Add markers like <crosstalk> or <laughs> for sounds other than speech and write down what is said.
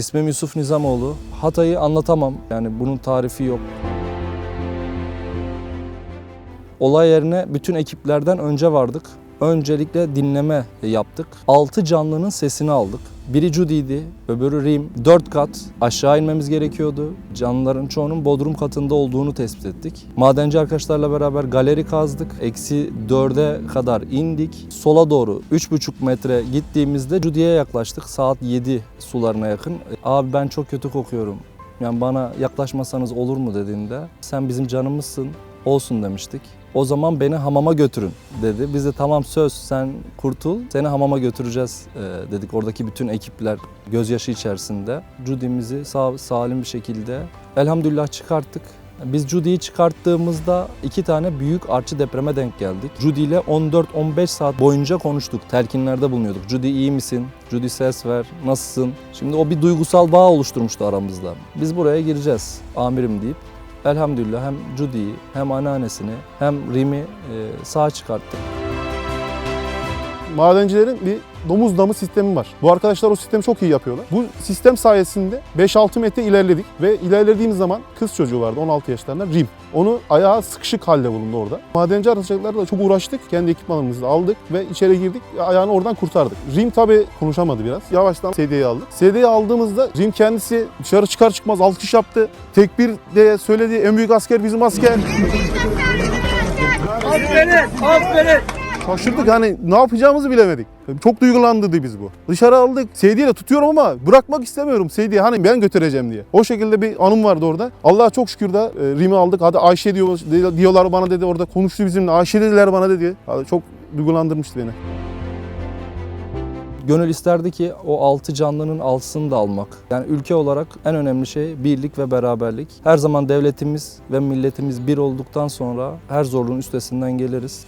İsmim Yusuf Nizamoğlu. Hatay'ı anlatamam. Yani bunun tarifi yok. Olay yerine bütün ekiplerden önce vardık. Öncelikle dinleme yaptık. 6 canlının sesini aldık. Biri Judy'ydi, öbürü Rim. 4 kat aşağı inmemiz gerekiyordu. Canlıların çoğunun bodrum katında olduğunu tespit ettik. Madenci arkadaşlarla beraber galeri kazdık. Eksi 4'e kadar indik. Sola doğru 3,5 metre gittiğimizde Judy'ye yaklaştık. Saat 7 sularına yakın. Abi ben çok kötü kokuyorum. Yani bana yaklaşmasanız olur mu dediğinde sen bizim canımızsın olsun demiştik. O zaman beni hamama götürün dedi. Biz de tamam söz sen kurtul seni hamama götüreceğiz e, dedik. Oradaki bütün ekipler gözyaşı içerisinde. Judy'mizi sağ salim bir şekilde elhamdülillah çıkarttık. Biz Judy'yi çıkarttığımızda iki tane büyük artçı depreme denk geldik. Judy ile 14-15 saat boyunca konuştuk. Telkinlerde bulunuyorduk. Judy iyi misin? Judy ses ver. Nasılsın? Şimdi o bir duygusal bağ oluşturmuştu aramızda. Biz buraya gireceğiz amirim deyip elhamdülillah hem Judy'yi hem anneannesini hem Rim'i e, sağ çıkarttık. madencilerin bir domuz damı sistemi var. Bu arkadaşlar o sistemi çok iyi yapıyorlar. Bu sistem sayesinde 5-6 metre ilerledik ve ilerlediğimiz zaman kız çocuğu vardı 16 yaşlarında Rim. Onu ayağı sıkışık halde bulundu orada. Madenci da çok uğraştık. Kendi ekipmanımızı aldık ve içeri girdik. Ayağını oradan kurtardık. Rim tabi konuşamadı biraz. Yavaştan sedyeyi aldık. Sedyeyi aldığımızda Rim kendisi dışarı çıkar çıkmaz alkış yaptı. Tekbir de söyledi. En büyük asker bizim asker. <laughs> Aferin, aferin. Şaşırdık hani ne yapacağımızı bilemedik. Çok duygulandırdı biz bu. Dışarı aldık. Seydi'yle tutuyorum ama bırakmak istemiyorum Seydi'yi. Hani ben götüreceğim diye. O şekilde bir anım vardı orada. Allah'a çok şükür de Rim'i aldık. Hadi Ayşe diyor, diyorlar bana dedi orada konuştu bizimle. Ayşe dediler bana dedi. Hadi çok duygulandırmıştı beni. Gönül isterdi ki o altı canlının altısını da almak. Yani ülke olarak en önemli şey birlik ve beraberlik. Her zaman devletimiz ve milletimiz bir olduktan sonra her zorluğun üstesinden geliriz.